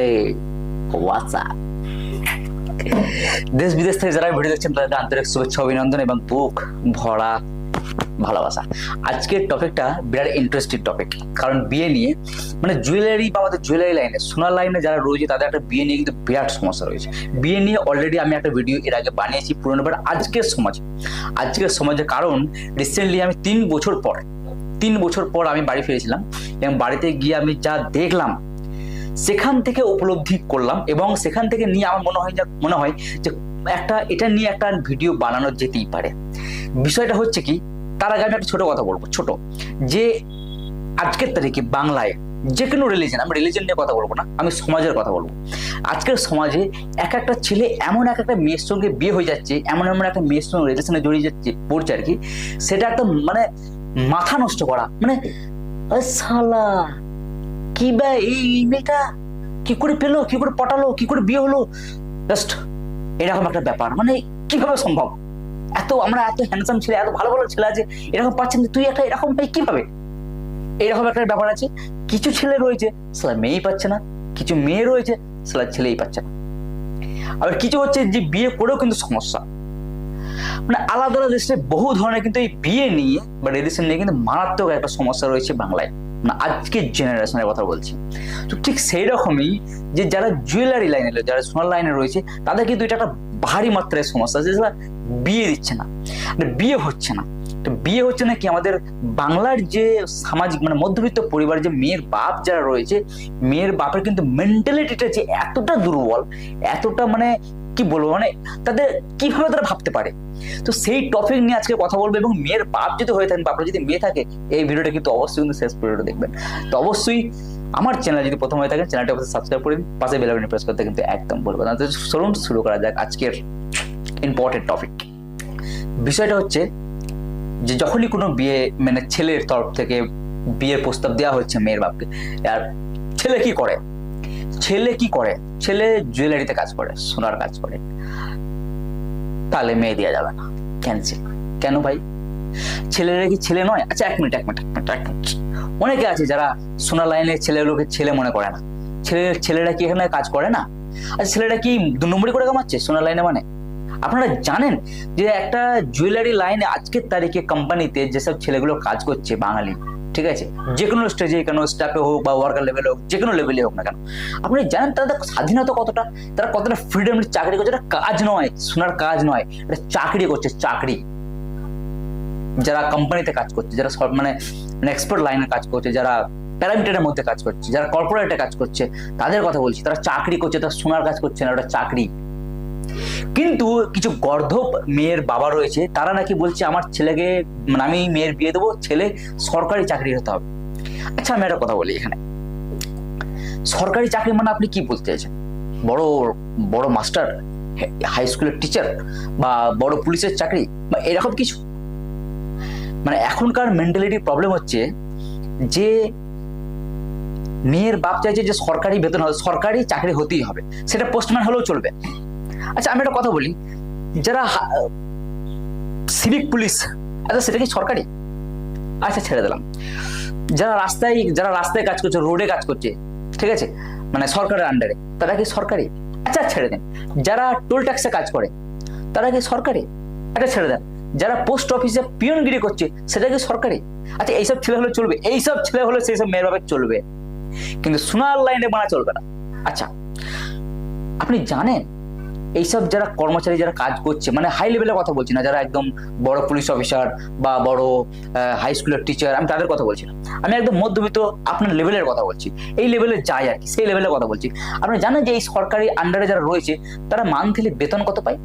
এই হোয়াটসঅ্যাপ দেশ বিদেশ থেকে যারা ভিডিও দেখছেন, তাদেরকে আন্তরিক শুভেচ্ছা, অভিনন্দন এবং বুক ভরা ভালোবাসা। আজকের টপিকটা বিরাট ইন্টারেস্টিং টপিক কারণ বিয়ে নিয়ে মানে জুয়েলারি বা আমাদের জুয়েলারি লাইনে সোনার লাইনে যারা রয়েছে, তাদের একটা বিয়ে নিয়ে কিন্তু বিরাট সমস্যা রয়েছে। বিয়ে নিয়ে অলরেডি আমি একটা ভিডিও এর আগে বানিয়েছি পুরনো বাট আজকের সমাজে আজকের সমাজে কারণ রিসেন্টলি আমি তিন বছর পর, তিন বছর পর আমি বাড়ি ফিরেছিলাম, এবং বাড়িতে গিয়ে আমি যা দেখলাম সেখান থেকে উপলব্ধি করলাম এবং সেখান থেকে নিয়ে আমার মনে হয় যা, মনে হয় যে একটা, এটা নিয়ে একটা ভিডিও বানানো যেতেই পারে। বিষয়টা হচ্ছে কি, তার আগে আমি একটা ছোট কথা বলব, ছোট। যে আজকের তারিখে বাংলায় যে কোনো রিলিজন আমি রিলিজন নিয়ে কথা বলব না, আমি সমাজের কথা বলব। আজকের সমাজে এক একটা ছেলে এমন এক একটা মেয়ের সঙ্গে বিয়ে হয়ে যাচ্ছে, এমন এমন একটা মেয়ের সঙ্গে রিলেশনে জড়িয়ে যাচ্ছে, পড়ছে আর কি, সেটা একটা মানে মাথা নষ্ট করা মানে শালা কি বা এই মেয়েটা? কি করে পেল? কি করে পটালো? কি করে বিয়ে হলো? জাস্ট এরকম একটা ব্যাপার। মানে কীভাবে সম্ভব? এত আমরা এত হ্যান্ডসাম ছেলে, এত ভালো ভালো ছেলে আছে, এরকম পাচ্ছেন তুই একটা এরকম পাই কীভাবে? এরকম একটা ব্যাপার আছে। কিছু ছেলে রয়েছে, সেটা মেয়েই পাচ্ছে না। কিছু মেয়ে রয়েছে, সেটা ছেলেই পাচ্ছে না। আবার কিছু হচ্ছে যে বিয়ে করেও কিন্তু সমস্যা। মানে আলাদা আলাদা দেশে বহু ধরনের কিন্তু এই বিয়ে নিয়ে বা রিলেশন নিয়ে কিন্তু মারাত্মক একটা সমস্যা রয়েছে বাংলায়। মানে আজকের জেনারেশনের কথা বলছি। তো ঠিক সেই রকমই যে যারা জুয়েলারি লাইনে যারা সোনার লাইনে রয়েছে, তাদের কিন্তু এটা একটা ভারী মাত্রায় সমস্যা আছে যেটা বিয়ে দিচ্ছে না। মানে বিয়ে হচ্ছে না। তো বিয়ে হচ্ছে না কি আমাদের বাংলার যে সামাজিক মানে মধ্যবিত্ত পরিবার, যে মেয়ের বাপ যারা রয়েছে, মেয়ের বাপের কিন্তু মেন্টালিটিটা যে এতটা দুর্বল, এতটা মানে কি বলব? মানে তাদের কীভাবে তারা ভাবতে পারে? তো সেই টপিক নিয়ে আজকে কথা বলব এবং মেয়ের বাপ যদি হয়ে থাকেন, বাপরা যদি মেয়ে থাকে, এই ভিডিওটা কিন্তু অবশ্যই কিন্তু শেষ পর্যন্ত দেখবেন। তো অবশ্যই আমার চ্যানেল যদি প্রথম হয়ে থাকেন চ্যানেলটা অবশ্যই সাবস্ক্রাইব করে দিন। পাশে বেল প্রেস করতে কিন্তু একদম বলব না। তো চলুন, শুরু করা যাক আজকের ইম্পর্টেন্ট টপিক বিষয়টা হচ্ছে যে যখনই কোনো বিয়ে মানে ছেলের তরফ থেকে বিয়ের প্রস্তাব দেওয়া হচ্ছে মেয়ের বাপকে, আর ছেলে কি করে? ছেলে কি করে? ছেলে জুয়েলারিতে কাজ করে, সোনার কাজ করে। তাহলে মেয়ে দেওয়া যাবে না ক্যান্সেল কেন ভাই? ছেলেরা কি ছেলে নয়? আচ্ছা এক মিনিট এক মিনিট এক মিনিট এক মিনিট অনেকে আছে যারা সোনার লাইনের ছেলেগুলোকে ছেলে মনে করে না। ছেলে, ছেলেরা কি এখানে কাজ করে না? আচ্ছা ছেলেরা কি দু নম্বরই করে কামাচ্ছে সোনার লাইনে মানে? আপনারা জানেন যে একটা জুয়েলারি লাইনে আজকের তারিখে কোম্পানিতে যেসব ছেলেগুলো কাজ করছে বাঙালি ঠিক আছে? যে কোনো স্টেজে কেন স্টাফে হোক বা ওয়ার্কার লেভেলে হোক যে কোনো লেভেলে হোক না কেন। আপনি জানেন তাদের স্বাধীনতা কতটা? তারা কতটা ফ্রিডম চাকরি করছে? এটা কাজ নয় শোনার কাজ নয়, এটা চাকরি করছে, চাকরি। যারা কোম্পানিতে কাজ করছে, যারা সব- মানে এক্সপার্ট লাইনে কাজ করছে, যারা প্যারামিটারের মধ্যে কাজ করছে, যারা কর্পোরেটে কাজ করছে, তাদের কথা বলছি। তারা চাকরি করছে, তারা শোনার কাজ করছে না, ওটা চাকরি। কিন্তু কিছু গর্ধব মেয়ের বাবা রয়েছে, তারা নাকি বলছে, আমার ছেলেকে মানে আমি মেয়ের বিয়ে দেবো, ছেলে সরকারি চাকরি হতে হবে। আচ্ছা আমি একটা কথা বলি এখানে। সরকারি চাকরি মানে আপনি কি বলতে চাইছেন? বড় বড় মাস্টার হাই স্কুলের টিচার বা বড় পুলিশের চাকরি বা এরকম কিছু? মানে এখনকার মেন্টালিটি প্রবলেম হচ্ছে যে মেয়ের বাপ চাইছে যে সরকারি বেতন হবে, সরকারি চাকরি হতেই হবে। সেটা পোস্টম্যান হলেও চলবে। আচ্ছা আমি একটা কথা বলি। যারা সিভিক পুলিশ আচ্ছা সেটা কি সরকারি? আচ্ছা ছেড়ে দিলাম। যারা রাস্তায় যারা রাস্তায় কাজ করছে, রোডে কাজ করছে, ঠিক আছে? মানে সরকারের আন্ডারে তারা কি সরকারি? আচ্ছা ছেড়ে দেন। যারা টোল ট্যাক্সে কাজ করে, তারা কি সরকারি? আচ্ছা ছেড়ে দেন। যারা পোস্ট অফিসে পিয়নগিরি করছে, সেটা কি সরকারি? আচ্ছা এইসব ছেলে হলে চলবে। এইসব ছেলে হলে সেই সব মেয়ের ভাবে চলবে। কিন্তু সোনার লাইনে বানা চলবে না। আচ্ছা আপনি জানেন এইসব যারা কর্মচারী, যারা কাজ করছে মানে হাই লেভেলের কথা বলছি না, যারা একদম বড় পুলিশ অফিসার বা বড় হাই স্কুলের টিচার আমি তাদের কথা বলছি না। আমি একদম মধ্যবিত্ত আপনার লেভেলের কথা বলছি। এই লেভেলে যায় আর কি, সেই লেভেলের কথা বলছি। আপনি জানেন যে এই সরকারি আন্ডারে যারা রয়েছে, তারা মান্থলি বেতন কত পায়?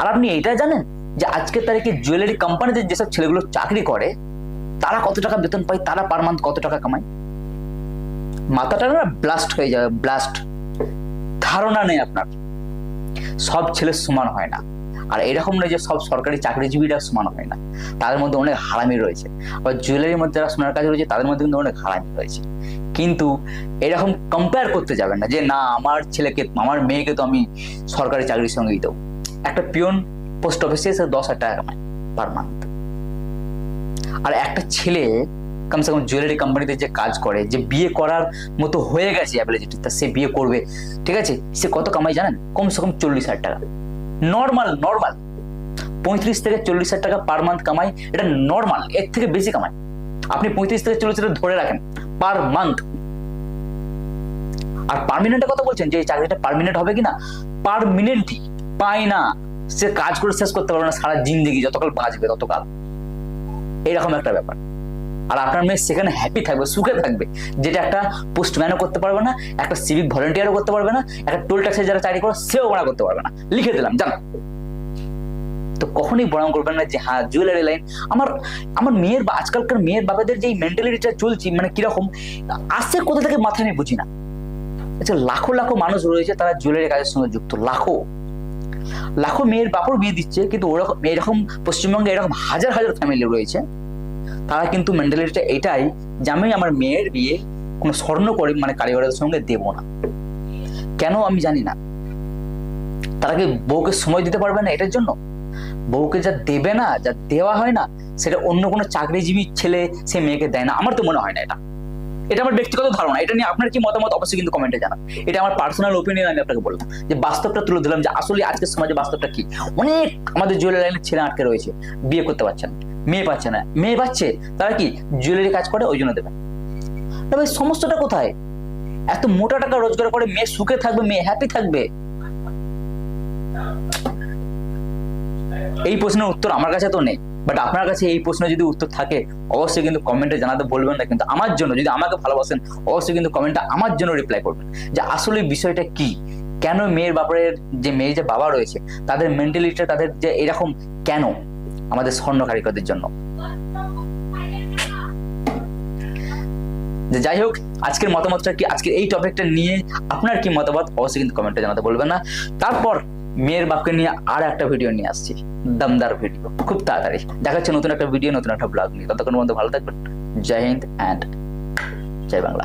আর আপনি এটা জানেন যে আজকের তারিখে জুয়েলারি কোম্পানিতে যেসব ছেলেগুলো চাকরি করে, তারা কত টাকা বেতন পায়? তারা পার মান্থ কত টাকা কামায়? মাথাটা না ব্লাস্ট হয়ে যাবে ব্লাস্ট ধারণা নেই আপনার। সব ছেলে সমান হয় না। আর এরকম নয় যে সব সরকারি চাকরিজীবীরা সমান হয় না। তাদের মধ্যে অনেক হারামি রয়েছে। আবার জুয়েলারির মধ্যে যারা সোনার কাজ রয়েছে, তাদের মধ্যে কিন্তু অনেক হারামি রয়েছে। কিন্তু এরকম কম্পেয়ার করতে যাবেন না যে, না, আমার ছেলেকে, আমার মেয়েকে তো আমি সরকারি চাকরির সঙ্গেই দেবো। একটা পিয়ন পোস্ট অফিসে দশ হাজার টাকা কামায় পার মান্থ আর একটা ছেলে কমসে কম জুয়েলারি কোম্পানিতে যে কাজ করে, যে বিয়ে করার মতো হয়ে গেছে অ্যাবিলিটি তা সে বিয়ে করবে। ঠিক আছে? সে কত কামাই জানেন? কমসে কম চল্লিশ হাজার টাকা। নর্মাল নর্মাল পঁয়ত্রিশ থেকে চল্লিশ হাজার টাকা পার মান্থ কামাই, এটা নর্মাল এর থেকে বেশি কামাই। আপনি পঁয়ত্রিশ থেকে চল্লিশ হাজার ধরে রাখেন পার মান্থ আর পার্মিনেন্টের কথা বলছেন, যে চাকরিটা পার্মিনেন্ট হবে কিনা? পার্মিনেন্টই পায় না। সে কাজ করে শেষ করতে পারবে না, সারা জিন্দগি, যতকাল বাঁচবে ততকাল। এরকম একটা ব্যাপার। আর আপনার মেয়ে সেখানে হ্যাপি থাকবে, সুখে থাকবে। যেটা একটা পোস্টম্যানও করতে পারবে না, একটা সিভিক ভলেন্টিয়ারও করতে পারবে না, একটা টোল ট্যাক্সে যারা চাকরি করে, সেও ওরা করতে পারবে না। লিখে দিলাম জানো তো কখনোই বরং করবেন না যে হ্যাঁ জুয়েলারি লাইন আমার আমার মেয়ের বা আজকালকার মেয়ের বাবাদের যে মেন্টালিটিটা চলছে মানে কীরকম আসছে কোথা থেকে মাথায় আমি বুঝি না। আচ্ছা লাখো লাখো মানুষ রয়েছে তারা জুয়েলারি কাজের সঙ্গে যুক্ত, লাখো। লাখো মেয়ের বাপর বিয়ে দিচ্ছে, কিন্তু ওরকম, এরকম পশ্চিমবঙ্গে এরকম হাজার হাজার ফ্যামিলি রয়েছে। তারা কিন্তু মেন্টালিটিটা এটাই যে আমি আমার মেয়ের বিয়ে কোনো স্বর্ণ করে মানে কারিগরের সঙ্গে দেব না। কেন আমি জানি না। তারা কি বউকে সময় দিতে পারবে না এটার জন্য? বউকে যা দেবে না যা দেওয়া হয় না সেটা অন্য কোনো চাকরিজীবী ছেলে সে মেয়েকে দেয় না। আমার তো মনে হয় না এটা। এটা আমার ব্যক্তিগত ধারণা। এটা নিয়ে আপনার কি মতামত অবশ্যই কিন্তু কমেন্টে জানান। এটা আমার পার্সোনাল ওপিনিয়ন আমি আপনাকে বললাম। যে বাস্তবটা তুলে দিলাম যে আসলে আজকের সমাজে বাস্তবটা কি? অনেক আমাদের জুয়েলারি লাইনের ছেলে আটকে রয়েছে বিয়ে করতে পারছে না। মেয়ে পাচ্ছে না। মেয়ে পাচ্ছে, তারা কি জুয়েলারি কাজ করে? ওই জন্য দেবে। না ভাই সমস্যাটা কোথায়? এত মোটা টাকা রোজগার করে মেয়ে সুখে থাকবে, মেয়ে হ্যাপি থাকবে? এই প্রশ্নের উত্তর আমার কাছে তো নেই। বাট আপনার কাছে এই প্রশ্নের যদি উত্তর থাকে, অবশ্যই কিন্তু কমেন্টে জানাতে বলবেন না। কিন্তু আমার জন্য, যদি আমাকে ভালোবাসেন, অবশ্যই কিন্তু কমেন্টে আমার জন্য রিপ্লাই করবেন। যে আসলে বিষয়টা কি? কেন মেয়ের বাপারের যে মেয়ের যে বাবা রয়েছে, তাদের মেন্টালিটিটা তাদের যে এরকম কেন? আমাদের স্বর্ণ কারিগরদের জন্য। যাই হোক, আজকের মতামতটা কি, আজকের এই টপিকটা নিয়ে আপনার কি মতামত, অবশ্যই কিন্তু কমেন্টে জানাতে বলবেন না। তারপর মেয়ের বাপকে নিয়ে আর একটা ভিডিও নিয়ে আসছি, দমদার ভিডিও খুব তাড়াতাড়ি। দেখা হচ্ছে নতুন একটা ভিডিও নতুন একটা ব্লগ নিয়ে। ততক্ষণ বন্ধু ভালো থাকবেন। জয় হিন্দ অ্যান্ড জয় বাংলা।